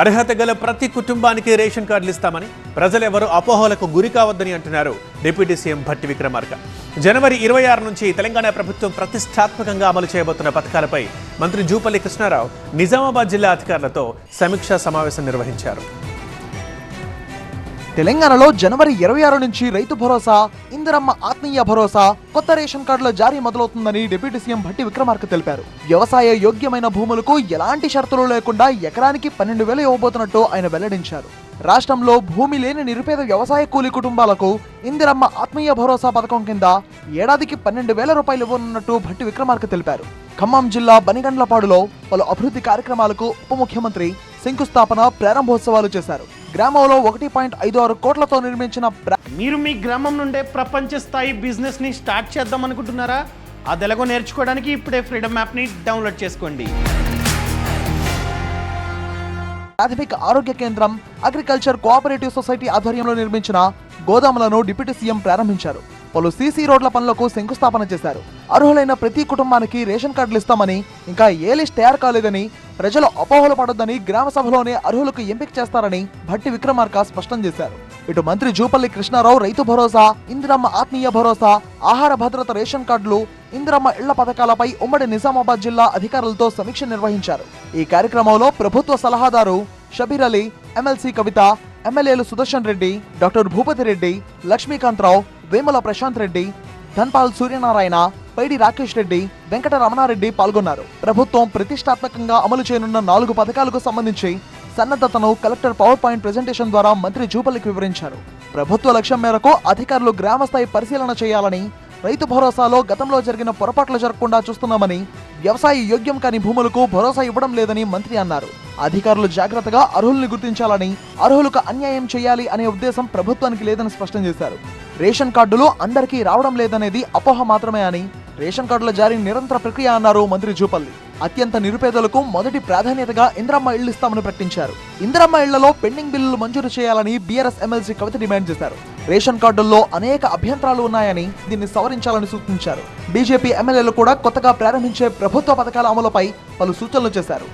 అర్హత గల ప్రతి కుటుంబానికి రేషన్ కార్డులు ఇస్తామని ప్రజలెవరూ అపోహలకు గురి కావద్దని అంటున్నారు డిప్యూటీ సీఎం భట్టి విక్రమార్క. జనవరి ఇరవై ఆరు నుంచి తెలంగాణ ప్రభుత్వం ప్రతిష్టాత్మకంగా అమలు చేయబోతున్న పథకాలపై మంత్రి జూపల్లి కృష్ణారావు నిజామాబాద్ జిల్లా అధికారులతో సమీక్షా సమావేశం నిర్వహించారు. తెలంగాణలో జనవరి ఇరవై ఆరు నుంచి రైతు భరోసా ఇందిరమ్మ ఆత్మీయ భరోసా కొత్త రేషన్ కార్డుల జారీ మొదలవుతుందని డిప్యూటీ సీఎం భట్టి విక్రమార్క తెలిపారు. వ్యవసాయ యోగ్యమైన భూములకు ఎలాంటి షరతులు లేకుండా ఎకరానికి పన్నెండు వేలు ఇవ్వబోతున్నట్టు ఆయన వెల్లడించారు. రాష్ట్రంలో భూమి లేని నిరుపేద వ్యవసాయ కూలీ కుటుంబాలకు ఇందిరమ్మ ఆత్మీయ భరోసా పథకం కింద ఏడాదికి పన్నెండు వేల రూపాయలు ఇవ్వనున్నట్టు భట్టి విక్రమార్క తెలిపారు. ఖమ్మం జిల్లా బనిగండ్లపాడులో పలు అభివృద్ధి కార్యక్రమాలకు ఉప ముఖ్యమంత్రి శంకుస్థాపన ప్రారంభోత్సవాలు చేశారు. గ్రామంలో ఒకటి పాయింట్ ఐదు ఆరు కోట్లతో నిర్మించిన మీరు మీ గ్రామం నుండే ప్రపంచ స్థాయి బిజినెస్ని స్టార్ట్ చేద్దాం అనుకుంటున్నారా? అది ఎలాగో నేర్చుకోవడానికి ఇప్పుడే ఫ్రీడమ్ యాప్ని డౌన్లోడ్ చేసుకోండి. ప్రాథమిక ఆరోగ్య కేంద్రం అగ్రికల్చర్ కోఆపరేటివ్ సొసైటీ ఆధ్వర్యంలో నిర్మించిన గోదాములను డిప్యూటీ సీఎం ప్రారంభించారు. పలు సీసీ రోడ్ల పనులకు శంకుస్థాపన చేశారు. అర్హులైన ప్రతి కుటుంబానికి రేషన్ కార్డులు ఇస్తామని ఇంకా ఏ లిస్ట్ తయారు కాలేదని ప్రజలు అపోహలు పడొద్దని గ్రామ సభలోనే అర్హులకు ఎంపిక చేస్తారని భట్టి విక్రమార్క స్పష్టం చేశారు. ఇటు మంత్రి జూపల్లి కృష్ణారావు రైతు భరోసా ఇందిరమ్మ ఆత్మీయ భరోసా ఆహార భద్రత రేషన్ కార్డులు ఇందిరమ్మ ఇళ్ళ పథకాలపై ఉమ్మడి నిజామాబాద్ జిల్లా అధికారులతో సమీక్ష నిర్వహించారు. ఈ కార్యక్రమంలో ప్రభుత్వ సలహాదారు షబీర్ అలీ ఎమ్మెల్సీ కవిత ఎమ్మెల్యేలు సుదర్శన్ రెడ్డి డాక్టర్ భూపతి రెడ్డి లక్ష్మీకాంతరావు వేముల ప్రశాంత్ రెడ్డి ధన్పాల్ సూర్యనారాయణ పైడి రాకేష్ రెడ్డి వెంకట రమణారెడ్డి పాల్గొన్నారు. ప్రభుత్వం ప్రతిష్టాత్మకంగా అమలు చేయనున్న నాలుగు పథకాలకు సంబంధించి సన్నద్ధతను కలెక్టర్ పవర్ పాయింట్ ప్రెజెంటేషన్ ద్వారా మంత్రి జూపల్లికి వివరించారు. ప్రభుత్వ లక్ష్యం మేరకు అధికారులు గ్రామస్థాయి పరిశీలన చేయాలని రైతు భరోసాలో గతంలో జరిగిన పొరపాట్లు జరగకుండా చూస్తున్నామని వ్యవసాయ యోగ్యం కాని భూములకు భరోసా ఇవ్వడం లేదని మంత్రి అన్నారు. అధికారులు జాగ్రత్తగా అర్హుల్ని గుర్తించాలని అర్హులకు అన్యాయం చేయాలి అనే ఉద్దేశం ప్రభుత్వానికి లేదని స్పష్టం చేశారు. రేషన్ కార్డులు అందరికీ రావడం లేదనేది అపోహ మాత్రమే అని రేషన్ కార్డుల జారీ నిరంతర ప్రక్రియ అన్నారు మంత్రి జూపల్లి. అత్యంత నిరుపేదలకు మొదటి ప్రాధాన్యతగా ఇందిరమ్మ ఇళ్ళు ఇస్తామని ప్రకటించారు. ఇందిరమ్మ ఇళ్ళలో పెండింగ్ బిల్లులు మంజూరు చేయాలని బీఆర్ఎస్ ఎమ్మెల్సీ కవిత డిమాండ్ చేశారు. రేషన్ కార్డుల్లో అనేక అభ్యంతరాలు ఉన్నాయని దీన్ని సవరించాలని సూచించారు. బీజేపీ ఎమ్మెల్యేలు కూడా కొత్తగా ప్రారంభించే ప్రభుత్వ పథకాల అమలుపై పలు సూచనలు చేశారు.